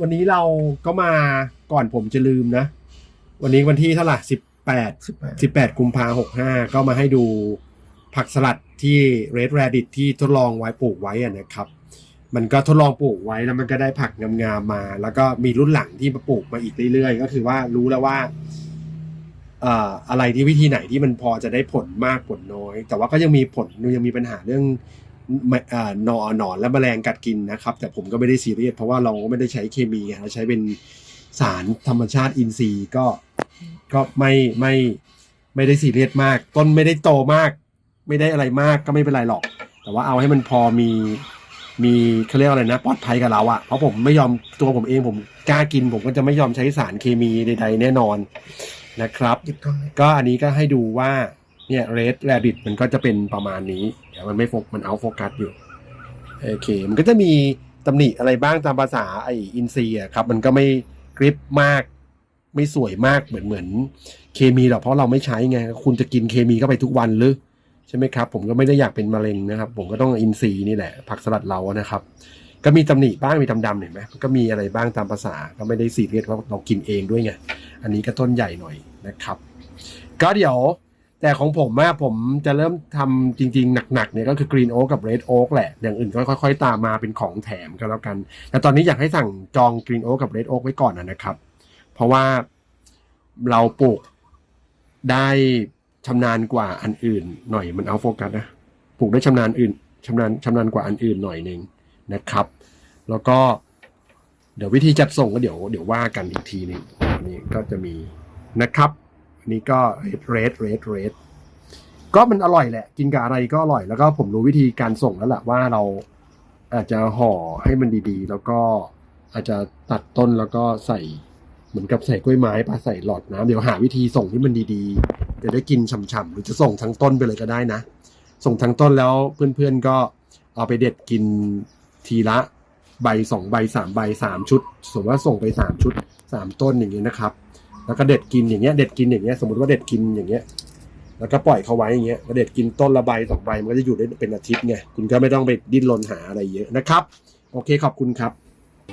วันนี้เราก็มาก่อนผมจะลืมนะ วันนี้วันที่เท่าไหร่สิบแปดสิบแปดสิบแปดกุมภาหกห้าก็มาให้ดูผักสลัดที่ Red Rabbit ที่ทดลองไว้ปลูกไว้อะนะครับ มันก็ทดลองปลูกไว้แล้วมันก็ได้ผักงามๆมา แล้วก็มีรุ่นหลังที่มาปลูกมาอีกเรื่อยๆ ก็คือว่ารู้แล้วว่าเอ่ออะไรที่วิธีไหนที่มันพอจะได้ผลมากผลน้อย แต่ว่าก็ยังมีผลยังมีปัญหาเรื่องไม่เอ่อ หนอนหนอนและแมลงกัดกินนะครับ แต่ผมก็ไม่ได้ซีเรียสเพราะว่าเราก็ไม่ได้ใช้เคมีไงเราใช้เป็นสารธรรมชาติอินทรีย์ก็ก็ไม่ไม่ไม่ได้ซีเรียสมาก ต้นไม่ได้โตมาก ไม่ได้อะไรมากก็ไม่เป็นไรหรอก แต่ว่าเอาให้มันพอมีมีเขาเรียกว่าอะไรนะปลอดภัยกับเราอะเพราะผมไม่ยอมตัวผมเองผมกล้ากิน ผมก็จะไม่ยอมใช้สารเคมีใดๆแน่นอนนะครับหยิบตรงนี้ก็อันนี้ก็ให้ดูว่า เนี่ยเรดแรบิทมันก็จะเป็นประมาณนี้เดี๋ยวมันไม่โฟกมันเอาโฟกัสอยู่โอเค มันก็จะมีตำหนิอะไรบ้างตามภาษาไออินซีอะครับ มันก็ไม่กริปมาก ไม่สวยมากเหมือนเหมือน เคมีหรอกเพราะเราไม่ใช้ไง คุณจะกินเคมีเข้าไปทุกวันหรือใช่ไหมครับ ผมก็ไม่ได้อยากเป็นมะเร็งนะครับ ผมก็ต้องอินซีนี่แหละ ผักสลัดเรานะครับ ก็มีตำหนิบ้างมีดำๆเห็นไหมก็มีอะไรบ้างตามภาษาก็ไม่ได้ซีเรียสเพราะเรากินเองด้วยไงอันนี้ก็ต้นใหญ่หน่อยนะครับ ก็เดี๋ยว แต่ของผมอะผมจะเริ่มทำจริงๆ หนักๆเนี่ยก็คือกรีนโอ๊กกับเรดโอ๊กแหละ อย่างอื่นก็ค่อยๆ ตามมาเป็นของแถมก็แล้วกัน แต่ตอนนี้อยากให้สั่งจองกรีนโอ๊กกับเรดโอ๊กไว้ก่อนนะครับ เพราะว่าเราปลูกได้ชำนาญกว่าอันอื่นหน่อยมันเอาโฟกัสนะปลูกได้ชำนาญอื่นชำนาญชำนาญกว่าอันอื่นหน่อยหนึ่งนะครับ แล้วก็ เดี๋ยววิธีจัดส่งก็เดี๋ยวเดี๋ยวว่ากันอีกทีหนึงอันนี้ก็จะมีนะครับ อันนี้ก็เรดเรดเรดก็มันอร่อยแหละ กินกับอะไรก็อร่อย แล้วก็ผมรู้วิธีการส่งแล้วแหละว่าเราอาจจะห่อให้มันดีๆ แล้วก็อาจจะตัดต้นแล้วก็ใส่เหมือนกับใส่กล้วยไม้ปะใส่หลอดน้ำเดี๋ยวหาวิธีส่งที่มันดีๆ จะได้กินฉ่ำๆหรือจะส่งทั้งต้นไปเลยก็ได้นะ ส่งทั้งต้นแล้วเพื่อนๆก็เอาไปเด็ดกินทีละใบสองใบสามใบสามชุด สมมติว่าส่งไปสามชุดสามต้นอย่างเงี้ยนะครับ แล้วก็เด็ดกินอย่างเงี้ยเด็ดกินอย่างเงี้ยสมมติว่าเด็ดกินอย่างเงี้ย แล้วก็ปล่อยเขาไว้อย่างเงี้ยเด็ดกินต้นละใบสองใบมันก็จะอยู่ได้เป็นอาทิตย์ไงคุณก็ไม่ต้องไปดิ้นรนหาอะไรเยอะนะครับ โอเคขอบคุณครับ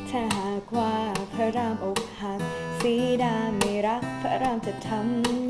ถ้าหากว่าพระรามอกหักสีดาไม่รักพระรามจะทำ